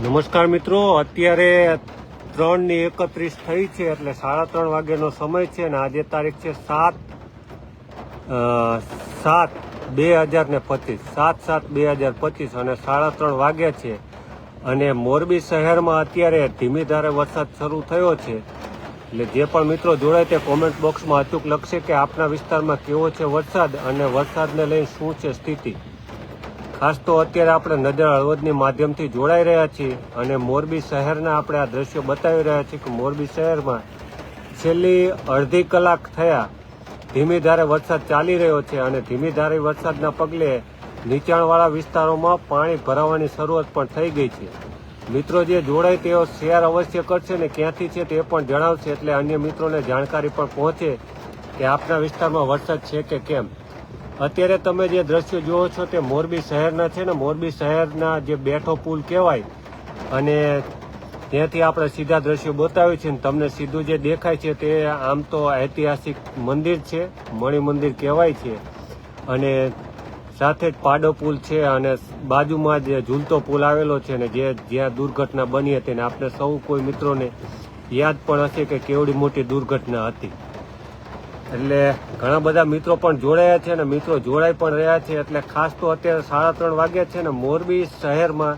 નમસ્કાર મિત્રો, અત્યારે ત્રણની એકત્રીસ થઈ છે એટલે સાડા ત્રણ વાગ્યાનો સમય છે અને આજે તારીખ છે સાત સાત બે હજાર ને પચીસ. સાત સાત બે હજાર પચીસ અને સાડા ત્રણ વાગ્યા છે. અને મોરબી શહેરમાં અત્યારે ધીમી ધારે વરસાદ શરૂ થયો છે. એટલે જે પણ મિત્રો જોડાય તે કોમેન્ટ બોક્સમાં અચૂક લખશે કે આપના વિસ્તારમાં કેવો છે વરસાદ અને વરસાદને લઈને શું છે સ્થિતિ. ખાસ તો અત્યારે આપણે નજર હળવદની માધ્યમથી જોડાઈ રહ્યા છીએ અને મોરબી શહેરના આપણે આ દ્રશ્યો બતાવી રહ્યા છીએ કે મોરબી શહેરમાં છેલ્લી અડધી કલાક થયા ધીમી ધારે વરસાદ ચાલી રહ્યો છે અને ધીમી ધારે વરસાદના પગલે નીચાણવાળા વિસ્તારોમાં પાણી ભરાવાની શરૂઆત પણ થઈ ગઈ છે. મિત્રો જે જોડાય તેઓ શેર અવશ્ય કરશે ને ક્યાંથી છે તે પણ જણાવશે એટલે અન્ય મિત્રોને જાણકારી પણ પહોંચે કે આપના વિસ્તારમાં વરસાદ છે કે કેમ. અત્યારે તમે જે દ્રશ્યો જુઓ છો તે મોરબી શહેરના છે ને મોરબી શહેરના જે બેઠો પુલ કહેવાય અને ત્યાંથી આપણે સીધા દ્રશ્યો બતાવ્યું છે ને તમને સીધું જે દેખાય છે તે આમ તો ઐતિહાસિક મંદિર છે, મણિ મંદિર કહેવાય છે. અને સાથે જ પાડો પુલ છે અને બાજુમાં જે ઝૂલતો પુલ આવેલો છે ને જે જ્યાં દુર્ઘટના બની હતી ને આપણે સૌ કોઈ મિત્રોને યાદ પણ હશે કે કેવડી મોટી દુર્ઘટના હતી. એટલે ઘણા બધા મિત્રો પણ જોડાયા છે અને મિત્રો જોડાઈ પણ રહ્યા છે. એટલે ખાસ તો અત્યારે સાડા ત્રણ વાગ્યા છે ને મોરબી શહેરમાં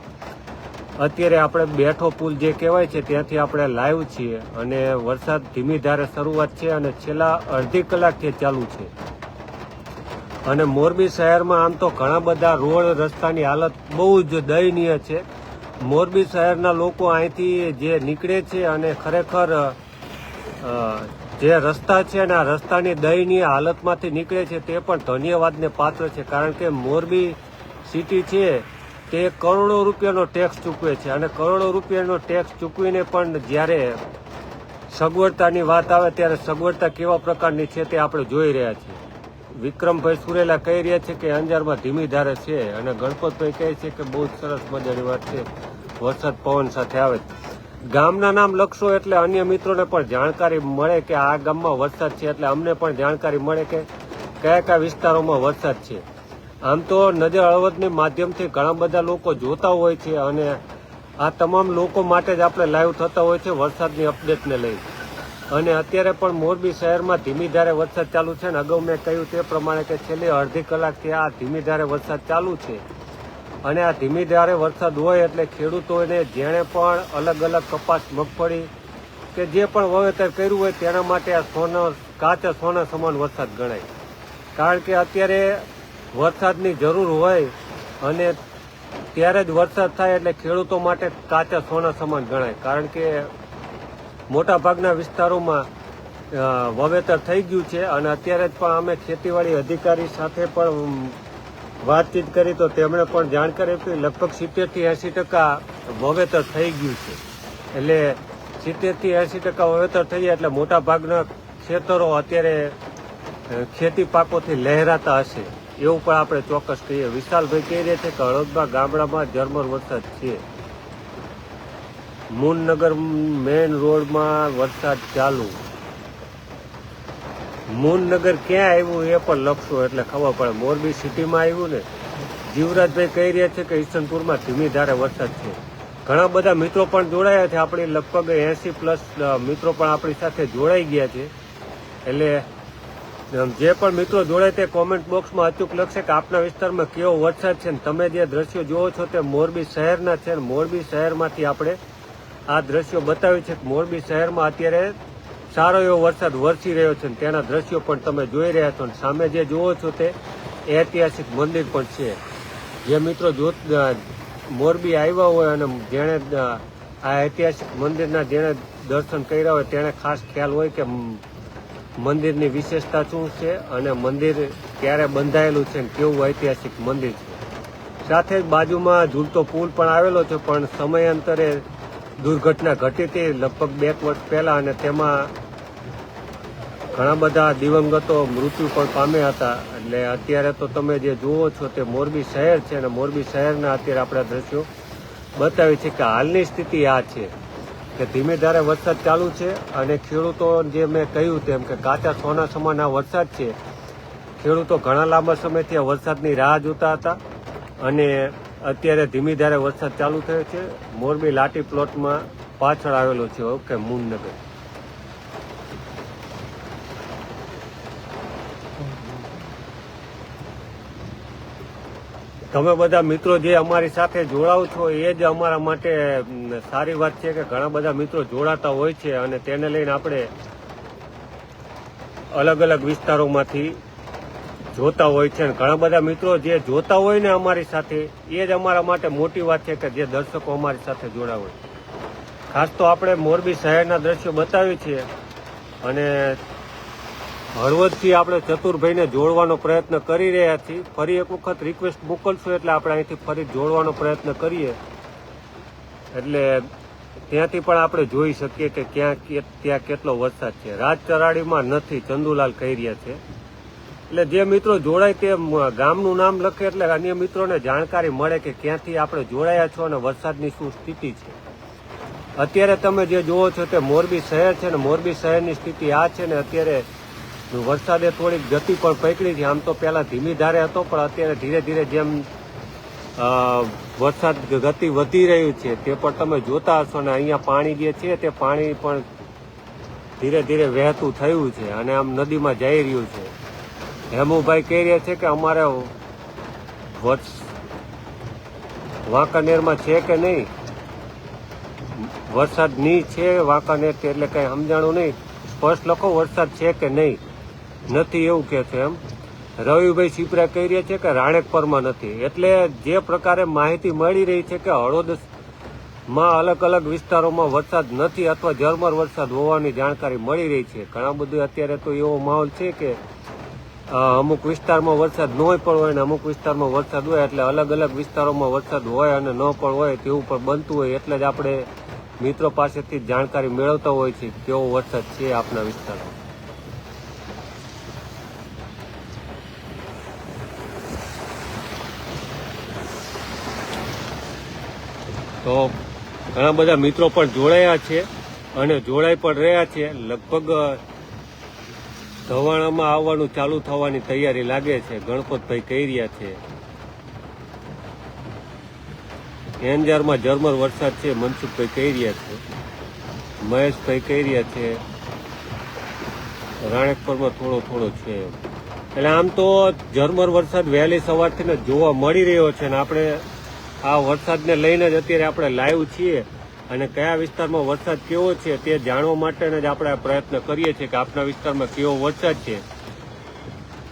અત્યારે આપણે બેઠો પુલ જે કહેવાય છે ત્યાંથી આપણે લાઈવ છીએ અને વરસાદ ધીમી ધારે શરૂઆત છે અને છેલ્લા અડધી કલાકથી ચાલુ છે. અને મોરબી શહેરમાં આમ તો ઘણા બધા રોડ રસ્તાની હાલત બહુ જ દયનીય છે. મોરબી શહેરના લોકો અહીંથી જે નીકળે છે અને ખરેખર જે રસ્તા છે અને આ રસ્તાની દયનીય હાલતમાંથી નીકળે છે તે પણ ધન્યવાદને પાત્ર છે, કારણ કે મોરબી સિટી છે તે કરોડો રૂપિયાનો ટેક્સ ચૂકવે છે અને કરોડો રૂપિયાનો ટેક્સ ચૂકવીને પણ જ્યારે સગવડતાની વાત આવે ત્યારે સગવડતા કેવા પ્રકારની છે તે આપણે જોઈ રહ્યા છીએ વિક્રમભાઈ સુરેલા કહી રહ્યા છે કે અંજારમાં ધીમી ધારે છે અને ગણપતભાઈ કહે છે કે બહુ સરસ મજાની વાત છે વરસાદ પવન સાથે આવે છે. ગામના નામ લખશો એટલે અન્ય મિત્રોને પણ જાણકારી મળે કે આ ગામમાં વરસાદ છે એટલે અમને પણ જાણકારી મળે કે કયા કયા વિસ્તારોમાં વરસાદ છે. આમ તો નજર હળવદની માધ્યમથી ઘણા બધા લોકો જોતા હોય છે અને આ તમામ લોકો માટે જ આપણે લાઈવ થતા હોય છે વરસાદની અપડેટને લઈ. અને અત્યારે પણ મોરબી શહેરમાં ધીમી ધારે વરસાદ ચાલુ છે અને અગાઉ મેં કહ્યું તે પ્રમાણે કે છેલ્લી અડધી કલાકથી આ ધીમી ધારે વરસાદ ચાલુ છે. અને આ ધીમી ધારે વરસાદ હોય એટલે ખેડૂતોને જેણે પણ અલગ અલગ કપાસ મગફળી કે જે પણ વાવેતર કર્યું હોય તેના માટે આ સોના કાચા સોના સમાન વરસાદ ગણાય. કારણ કે અત્યારે વરસાદની જરૂર હોય અને ત્યારે જ વરસાદ થાય એટલે ખેડૂતો માટે કાચા સોના સમાન ગણાય. કારણ કે મોટા ભાગના વિસ્તારોમાં વાવેતર થઈ ગયું છે અને અત્યારે જ પણ અમે ખેતીવાડી અધિકારી સાથે પણ વાતચીત કરી તો તેમણે પણ જાણકારી આપી. લગભગ સિત્તેરથી એંસી ટકા વાવેતર થઈ ગયું છે. એટલે સિત્તેરથી એંસી ટકા વાવેતર થઈ ગયા એટલે મોટા ભાગના ખેતરો અત્યારે ખેતી પાકોથી લહેરાતા હશે. એવું પણ આપણે ચોક્કસ કહીએ. વિશાલભાઈ કહી રહ્યા છે કે હળદમાં, ગામડામાં ઝરમર વરસાદ છે. મૂનનગર મેઇન રોડમાં વરસાદ ચાલુ. મૂનનગર ક્યાં આવ્યું એ પણ લખશું, એટલે ખબર પડે. મોરબી સિટીમાં આવ્યું ને, જીવરાજભાઈ કહી રહ્યા છે કે ઈસનપુરમાં ધીમી ધારે વરસાદ છે. ઘણા બધા મિત્રો પણ જોડાયા છે, આપણી લગભગ એસી પ્લસ મિત્રો પણ આપણી સાથે જોડાઈ ગયા છે. એટલે જે પણ મિત્રો જોડાય તે કોમેન્ટ બોક્સમાં અચૂક લખશે કે આપના વિસ્તારમાં કેવો વરસાદ છે ને તમે જે દ્રશ્યો જુઓ છો તે મોરબી શહેરના છે ને મોરબી શહેરમાંથી આપણે આ દ્રશ્યો બતાવ્યું છે મોરબી શહેરમાં અત્યારે સારો એવો વરસાદ વરસી રહ્યો છે તેના દ્રશ્યો પણ તમે જોઈ રહ્યા છો સામે જે જુઓ છો તે ઐતિહાસિક મંદિર પણ છે. જે મિત્રો જોત મોરબી આવ્યા હોય અને જેણે આ ઐતિહાસિક મંદિરના જેણે દર્શન કર્યા હોય તેણે ખાસ ખ્યાલ હોય કે મંદિરની વિશેષતા શું છે અને મંદિર ક્યારે બંધાયેલું છે કેવું ઐતિહાસિક મંદિર છે. સાથે જ બાજુમાં ઝૂલતો પુલ પણ આવેલો છે, પણ સમયાંતરે દુર્ઘટના ઘટી હતી લગભગ બે વર્ષ પહેલાં અને તેમાં ઘણા બધા દિવંગતો મૃત્યુ પણ પામ્યા હતા. એટલે અત્યારે તો તમે જે જુઓ છો તે મોરબી શહેર છે અને મોરબી શહેરના અત્યારે આપણા દ્રશ્યો બતાવે છે કે હાલની સ્થિતિ આ છે કે ધીમે ધારે વરસાદ ચાલુ છે અને ખેડૂતો જે મેં કહ્યું તેમ કે કાચા સોના સમાન વરસાદ છે, ખેડૂતો ઘણા લાંબા સમયથી આ વરસાદની રાહ જોતા હતા અને અત્યારે ધીમી ધારે વરસાદ ચાલુ થયો છે. મોરબી લાટી પ્લોટમાં પાછળ આવેલો છે ઓકે મૂનનગર તમે બધા મિત્રો જે અમારી સાથે જોડાવ છો, એ જ અમારા માટે સારી વાત છે કે ઘણા બધા મિત્રો જોડાતા હોય છે અને તેને લઈને આપણે અલગ અલગ વિસ્તારોમાંથી જોતા હોય છે અને ઘણા બધા મિત્રો જે જોતા હોય ને અમારી સાથે, એ જ અમારા માટે મોટી વાત છે કે જે દર્શકો અમારી સાથે જોડાવે ખાસ તો આપણે મોરબી શહેરના દ્રશ્યો બતાવીએ છે અને હળવદથી આપણે ચતુરભાઈને જોડવાનો પ્રયત્ન કરી રહ્યા છીએ. ફરી એક વખત રિક્વેસ્ટ મોકલશું એટલે આપણે અહીંથી ફરી જોડવાનો પ્રયત્ન કરીએ. એટલે ત્યાંથી પણ આપણે જોઈ શકીએ કે ક્યાં ત્યાં કેટલો વરસાદ છે. રાજચરાડીમાં નથી, ચંદુલાલ કહી રહ્યા છે. એટલે જે મિત્રો જોડાય તે ગામનું નામ લખે એટલે અન્ય મિત્રોને જાણકારી મળે કે ક્યાંથી આપણે જોડાયા છો અને વરસાદની શું સ્થિતિ છે. અત્યારે તમે જે જુઓ છો તે મોરબી શહેર છે ને મોરબી શહેરની સ્થિતિ આ છે ને અત્યારે વરસાદે થોડીક ગતિ પણ પકડી છે. આમ તો પહેલાં ધીમી ધારે હતો, પણ અત્યારે ધીરે ધીરે જેમ વરસાદ ગતિ વધી રહ્યું છે, તે પણ તમે જોતા હશો ને અહીંયા પાણી જે છે તે પાણી પણ ધીરે ધીરે વહેતું થયું છે અને આમ નદીમાં જઈ રહ્યું છે. હેમુભાઈ કહી રહ્યા છે કે અમારે વર્ષ વાંકાનેરમાં છે કે નહીં? વરસાદ નહીં છે, વાંકાનેર એટલે કંઈ સમજાણું નહીં. સ્પષ્ટ લખો, વરસાદ છે કે નહીં? નથી એવું કે છે એમ. રવિભાઈ સિપરા કહી રહ્યા છે કે રાણેકપરમાં નથી. એટલે જે પ્રકારે માહિતી મળી રહી છે કે હળવદમાં અલગ અલગ વિસ્તારોમાં વરસાદ નથી અથવા ઝરમર વરસાદ હોવાની જાણકારી મળી રહી છે. ઘણા બધું અત્યારે તો એવો માહોલ છે કે અમુક વિસ્તારમાં વરસાદ ન પણ હોય ને અમુક વિસ્તારમાં વરસાદ હોય એટલે અલગ અલગ વિસ્તારોમાં વરસાદ હોય અને ન પણ હોય તેવું પણ બનતું હોય એટલે જ આપણે મિત્રો પાસેથી જાણકારી મેળવતા હોય છે કેવો વરસાદ છે આપના વિસ્તારમાં. તો ઘણા બધા મિત્રો પણ જોડાયા છે અને જોડાઈ પણ રહ્યા છે. લગભગ ધવાણામાં આવવાનું ચાલુ થવાની તૈયારી લાગે છે. ગણપતભાઈ કહી રહ્યા છે. એન્જારમાં ઝરમર વરસાદ છે. મનસુખભાઈ કહી રહ્યા છે. મહેશભાઈ કહી રહ્યા છે. રાણેકપરમાં થોડો થોડો છે. એટલે આમ તો ઝરમર વરસાદ વહેલી સવારથી જોવા મળી રહ્યો છે ને આપણે આ વરસાદને લઈને જ અત્યારે આપણે લાઈવ છીએ અને કયા વિસ્તારમાં વરસાદ કેવો છે તે જાણવા માટેને જ આપણે પ્રયત્ન કરીએ છીએ કે આપણા વિસ્તારમાં કેવો વરસાદ છે.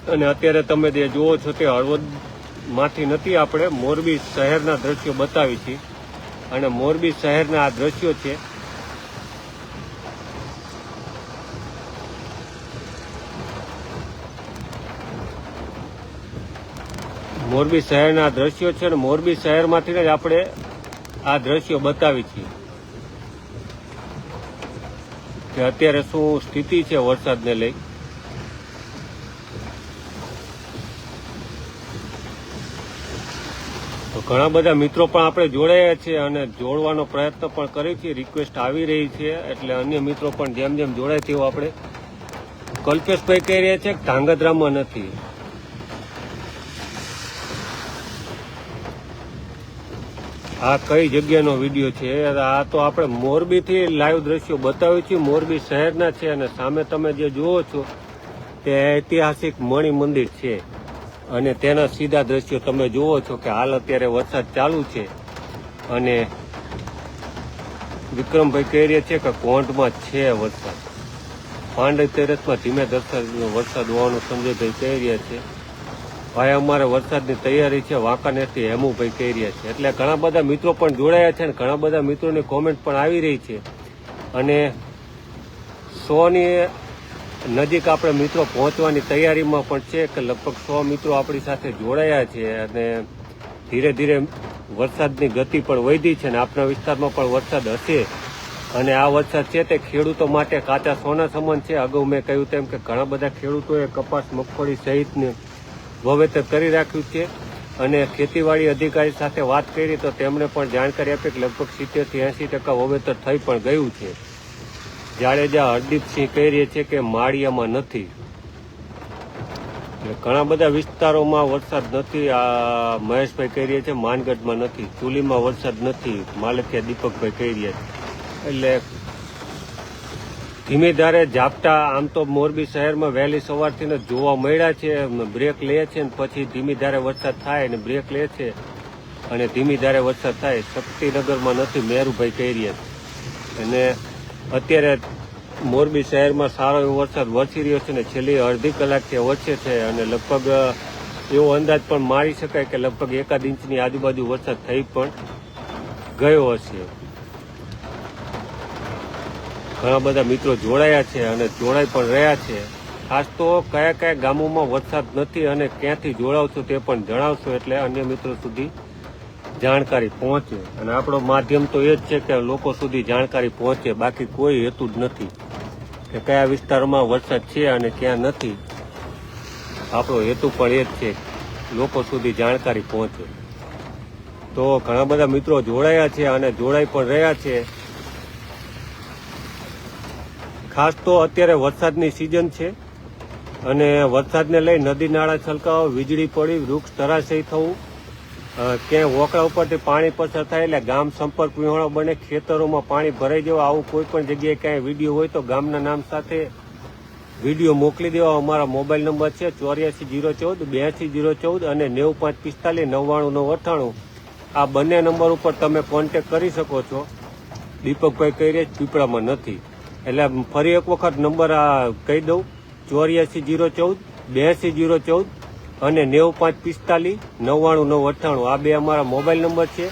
અને અત્યારે તમે જે જુઓ છો તે હળવદમાંથી નથી આપણે મોરબી શહેરના દ્રશ્યો બતાવી છીએ. અને મોરબી શહેરના આ દ્રશ્યો છે મોરબી શહેરના દ્રશ્યો છે અને મોરબી શહેરમાંથી જ આપણે આ દ્રશ્યો બતાવી છીએ. કે અત્યારે શું સ્થિતિ છે વરસાદને લઈ? તો ઘણા બધા મિત્રો પણ આપણે જોડાયા છે અને જોડવાનો પ્રયત્ન પણ કરીએ છીએ રિક્વેસ્ટ આવી રહી છે એટલે અન્ય મિત્રો પણ જેમ જેમ જોડાય તેવું આપણે કલ્પેશભાઈ કહી રહ્યા છે કે ધાંગધ્રામાં નથી. આ કઈ જગ્યાનો વીડિયો છે? આ તો આપણે મોરબીથી લાઈવ દ્રશ્યો બતાવ્યું છે. મોરબી શહેરના છે અને સામે તમે જે જુઓ છો, તે ઐતિહાસિક મણિ મંદિર છે. અને તેના સીધા દ્રશ્યો તમે જુઓ છો કે હાલ અત્યારે વરસાદ ચાલુ છે. અને વિક્રમભાઈ કહી રહ્યા છે કે કોંઢમાં છે વરસાદ. પાંડે તેરસમાં ધીમે દર્શન વરસાદ હોવાનું સંજયભાઈ કહી રહ્યા છે. ભાઈ, અમારે વરસાદની તૈયારી છે, વાંકાનેરથી હેમુભાઈ કહી રહ્યા છે. એટલે ઘણા બધા મિત્રો પણ જોડાયા છે અને ઘણા બધા મિત્રોની કોમેન્ટ પણ આવી રહી છે. અને સોની નજીક આપણે મિત્રો પહોંચવાની તૈયારીમાં પણ છે કે લગભગ સો મિત્રો આપણી સાથે જોડાયા છે અને ધીરે ધીરે વરસાદની ગતિ પણ વધી છે અને આપણા વિસ્તારમાં પણ વરસાદ હશે. અને આ વરસાદ છે તે ખેડૂતો માટે કાચા સોના સમાન છે. અગાઉ મેં કહ્યું તેમ કે ઘણા બધા ખેડૂતોએ કપાસ, મગફળી સહિતની વાવેતર કરી રાખ્યું છે અને ખેતીવાડી અધિકારી સાથે વાત કરી તો તેમણે પણ જાણકારી આપી કે લગભગ સિત્તેરથી એંસી ટકા વાવેતર થઈ પણ ગયું છે. જાડેજા હરદીપસિંહ કહી રહ્યા છે કે માળિયામાં નથી. ઘણા બધા વિસ્તારોમાં વરસાદ નથી. આ મહેશભાઈ કહી રહ્યા છે માનગઢમાં નથી. ચુલીમાં વરસાદ નથી. માલકિયા દીપકભાઈ કહી રહ્યા છે. એટલે ધીમે ધારે ઝાપટા, આમ તો મોરબી શહેરમાં વહેલી સવારથી જોવા મળ્યા છે બ્રેક લે છે ને પછી ધીમી ધારે વરસાદ થાય અને બ્રેક લે છે. અને ધીમી ધારે વરસાદ થાય, શક્તિનગરમાં નથી મેરુભાઈ કહી રહ્યા અને અત્યારે મોરબી શહેરમાં સારો એવો વરસાદ વરસી રહ્યો છે ને છેલ્લી અડધી કલાકથી વચ્ચે છે અને લગભગ એવો અંદાજ પણ મારી શકાય કે લગભગ એકાદ ઇંચની આજુબાજુ વરસાદ થઈ પણ ગયો હશે. ઘણા બધા મિત્રો જોડાયા છે અને જોડાઈ પણ રહ્યા છે. ખાસ તો કયા કયા ગામોમાં વરસાદ નથી અને ક્યાંથી જોડાવશો તે પણ જણાવશો એટલે અન્ય મિત્રો સુધી જાણકારી પહોંચે. અને આપણો માધ્યમ તો એ જ છે કે લોકો સુધી જાણકારી પહોંચે, બાકી કોઈ હેતુ જ નથી કે કયા વિસ્તારમાં વરસાદ છે અને ક્યાં નથી. આપણો હેતુ પણ એ જ છે, લોકો સુધી જાણકારી પહોંચે. તો ઘણા બધા મિત્રો જોડાયા છે અને જોડાઈ પણ રહ્યા છે. ખાસ તો અત્યારે વરસાદની સિઝન છે. અને વરસાદને લઈ નદી નાળા છલકાવો વીજળી પડી, વૃક્ષ ધરાશયી થવું ક્યાંય વોકળા ઉપરથી પાણી પસાર થાય એટલે ગામ સંપર્ક વિહોણો બને, ખેતરોમાં પાણી ભરાઈ જવા આવું કોઈ પણ જગ્યાએ ક્યાંય વીડિયો હોય તો ગામના નામ સાથે વીડિયો મોકલી દેવા અમારા મોબાઈલ નંબર છે ચોર્યાસી જીરો ચૌદ બ્યાસી જીરો ચૌદ અને નેવું પાંચ પિસ્તાલીસ, નવ્વાણું નવ અઠ્ઠાણું. આ બંને નંબર ઉપર તમે કોન્ટેક કરી શકો છો. દીપકભાઈ કહી રહ્યા પીપળામાં નથી. એટલે ફરી એક વખત નંબર આ કહી દઉં. ચોર્યાસી જીરો ચૌદ બ્યાસી જીરો ચૌદ અને નેવું પાંચ પિસ્તાલીસ, નવ્વાણું નવ અઠ્ઠાણું. આ બે અમારા મોબાઈલ નંબર છે.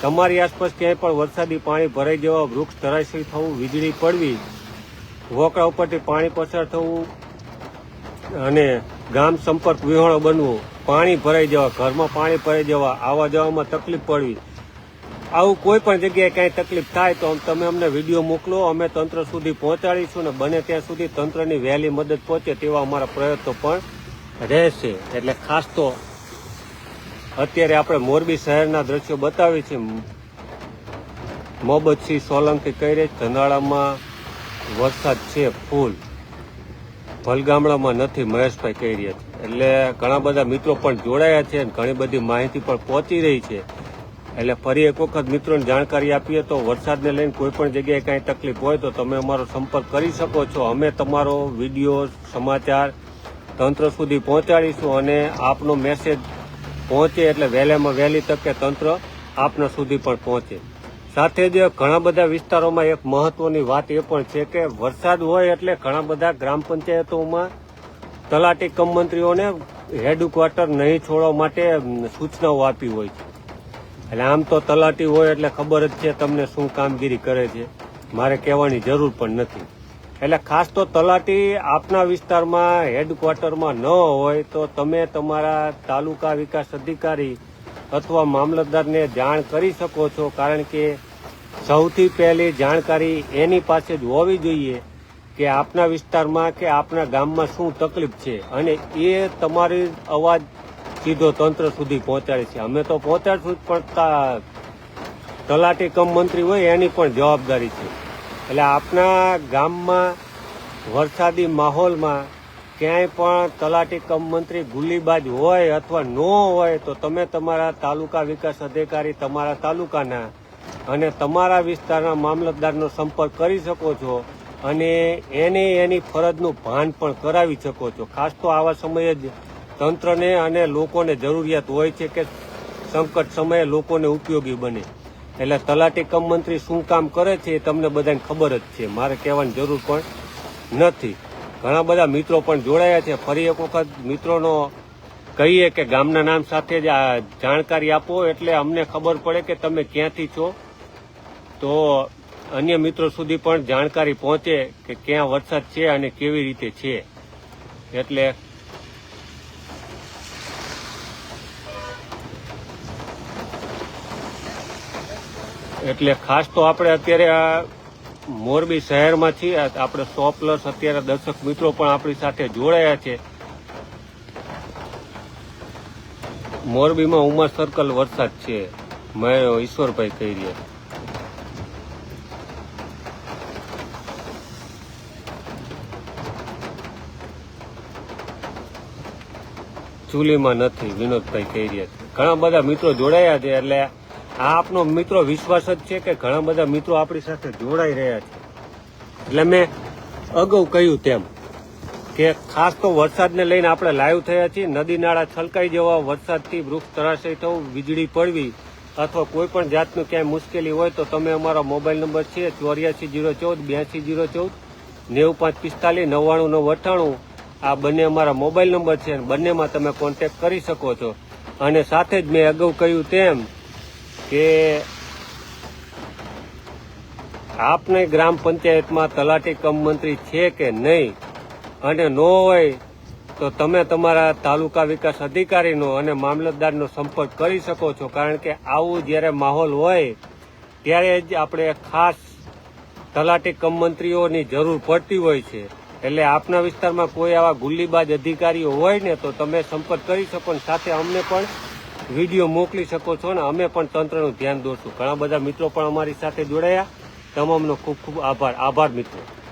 તમારી આસપાસ ક્યાંય પણ વરસાદી પાણી ભરાઈ જવા, વૃક્ષ ધરાશયી થવું, વીજળી પડવી વોકડા ઉપરથી પાણી પસાર થવું અને ગામ સંપર્ક વિહોણો બનવું, પાણી ભરાઈ જવા, ઘરમાં પાણી ભરાઈ જવા, આવવા જવામાં તકલીફ પડવી આવું કોઈ પણ જગ્યાએ કાંઈ તકલીફ થાય તો તમે અમને વીડિયો મોકલો, અમે તંત્ર સુધી પહોંચાડીશું ને બને ત્યાં સુધી તંત્રની વહેલી મદદ પહોંચે તેવા અમારા પ્રયત્નો પણ રહેશે. એટલે ખાસ તો અત્યારે આપણે મોરબી શહેરના દ્રશ્યો બતાવી છે મોહબ્બતસિંહ સોલંકી કહી રહી ધનાળામાં વરસાદ છે ફૂલ. ભલગામડામાં નથી મહેશભાઈ કહી રહ્યા છે. એટલે ઘણા બધા મિત્રો પણ જોડાયા છે અને ઘણી બધી માહિતી પણ પહોંચી રહી છે. એટલે ફરી એક વખત મિત્રોને જાણકારી આપીએ તો વરસાદને લઈને કોઈ પણ જગ્યાએ કાંઈ તકલીફ હોય તો તમે અમારો સંપર્ક કરી શકો છો. અમે તમારો વીડિયો, સમાચાર, તંત્ર સુધી પહોંચાડીશું અને આપનો મેસેજ પહોંચે એટલે વહેલામાં વહેલી તકે તંત્ર આપના સુધી પણ પહોંચે. સાથે જ ઘણા બધા વિસ્તારોમાં એક મહત્વની વાત એ પણ છે કે વરસાદ હોય એટલે ઘણા બધા ગ્રામ પંચાયતોમાં તલાટી કમ મંત્રીઓને હેડક્વાર્ટર નહીં છોડવા માટે સૂચનાઓ આપી હોય છે. એટલે આમ તો તલાટી હોય એટલે ખબર જ છે તમને શું કામગીરી કરે છે. મારે કહેવાની જરૂર પણ નથી. એટલે ખાસ તો તલાટી આપના વિસ્તારમાં હેડક્વાર્ટરમાં ન હોય તો તમે તમારા તાલુકા વિકાસ અધિકારી અથવા મામલતદારને જાણ કરી શકો છો. કારણ કે સૌથી પહેલી જાણકારી એની પાસે જ હોવી જોઈએ કે આપના વિસ્તારમાં કે આપના ગામમાં શું તકલીફ છે. અને એ તમારી અવાજ સીધો તંત્ર સુધી પહોંચાડે છે. અમે તો પહોંચાડશું પણ તલાટી કમ મંત્રી હોય એની પણ જવાબદારી છે. એટલે આપના ગામમાં, વરસાદી માહોલમાં ક્યાંય પણ તલાટી કમ મંત્રી ગુલીબાજ હોય અથવા ન હોય, તો તમે તમારા તાલુકા વિકાસ અધિકારી તમારા તાલુકાના અને તમારા વિસ્તારના મામલતદારનો સંપર્ક કરી શકો છો અને એને એની ફરજનું ભાન પણ કરાવી શકો છો. ખાસ તો આવા સમયે જ તંત્રને અને લોકોને જરૂરિયાત હોય છે કે સંકટ સમયે લોકોને ઉપયોગી બને. એટલે તલાટી કમ મંત્રી શું કામ કરે છે એ તમને બધાને ખબર જ છે. મારે કહેવાની જરૂર પણ નથી. ઘણા બધા મિત્રો પણ જોડાયા છે. ફરી એક વખત મિત્રોનો કહીએ કે ગામના નામ સાથે જ આ જાણકારી આપો એટલે અમને ખબર પડે કે તમે ક્યાંથી છો. તો અન્ય મિત્રો સુધી પણ જાણકારી પહોંચે કે ક્યાં વરસાદ છે અને કેવી રીતે છે. એટલે એટલે ખાસ તો આપણે અત્યારે આ મોરબી શહેરમાં છીએ આપણે સો પ્લસ અત્યારે દર્શક મિત્રો પણ આપણી સાથે જોડાયા છે. મોરબીમાં ઉમા સર્કલ વરસાદ છે. મેં ઈશ્વરભાઈ કહી રહ્યા. ચૂલીમાં નથી, વિનોદભાઈ કહી રહ્યા છે. ઘણા બધા મિત્રો જોડાયા છે, એટલે આ આપનો મિત્રો વિશ્વાસ જ છે કે ઘણા બધા મિત્રો આપણી સાથે જોડાઈ રહ્યા છે. એટલે મેં અગાઉ કહ્યું તેમ કે ખાસ તો વરસાદને લઈને આપણે લાઈવ થયા છીએ. નદી નાળા છલકાઈ જવા, વરસાદથી વૃક્ષ તરાશય થવું, વીજળી પડવી અથવા કોઈ પણ જાતનું ક્યાંય મુશ્કેલી હોય તો તમે અમારો મોબાઈલ નંબર છે ચોર્યાસી જીરો ચૌદ, બ્યાસી જીરો ચૌદ, નેવું પાંચ પિસ્તાલીસ, નવ્વાણું નવ અઠ્ઠાણું આ બંને અમારા મોબાઈલ નંબર છે બંનેમાં તમે કોન્ટેક્ટ કરી શકો છો. અને સાથે જ મેં અગાઉ કહ્યું તેમ કે આપને ગ્રામ પંચાયતમાં તલાટી કમ મંત્રી છે કે નહીં અને ન હોય તો તમે તમારા તાલુકા વિકાસ અધિકારીનો અને મામલતદારનો સંપર્ક કરી શકો છો. કારણ કે આવું જ્યારે માહોલ હોય, ત્યારે જ આપણે ખાસ તલાટી કમ મંત્રીઓની જરૂર પડતી હોય છે. એટલે આપના વિસ્તારમાં કોઈ આવા ગુલ્લીબાજ અધિકારીઓ હોય ને તો તમે સંપર્ક કરી શકો સાથે અમને પણ વીડિયો મોકલી શકો છો ને અમે પણ તંત્રનું ધ્યાન દોરશું. ઘણા બધા મિત્રો પણ અમારી સાથે જોડાયા. તમામનો ખૂબ ખૂબ આભાર. આભાર, મિત્રો.